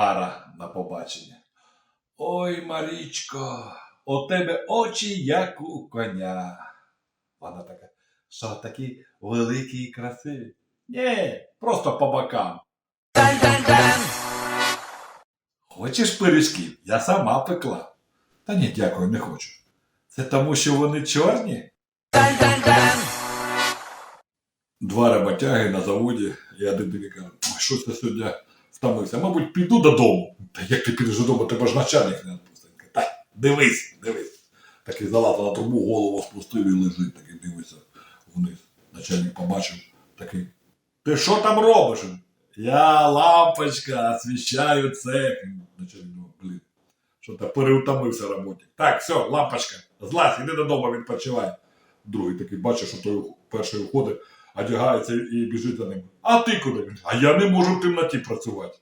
пара на побачення. Ой, Марічко, у тебе очі, як у коня. Вона така, що такі великі і красиві. Ні, просто по бокам. Хочеш пиріжків? Я сама пекла. Та ні, дякую, не хочу. Це тому, що вони чорні? Два роботяги на заводі, і один тобі каже, «Ой, щось я сьогодні втомився. Мабуть, піду додому. Та як ти підеш додому, тебе ж начальник не відпустить. Та дивись, дивись. Такий залазив на трубу, голову спустив і лежить, такий дивиться вниз. Начальник побачив, такий. Ти що там робиш? Я лампочка, освіщаю цех. Начальник думає, блін, що то переутомився роботі. Так, все, лампочка, злазь, іди додому, відпочивай. Другий такий бачить, що той перший уходить, одягається і біжить за ним. А ти куди? А я не можу в темноті працювати.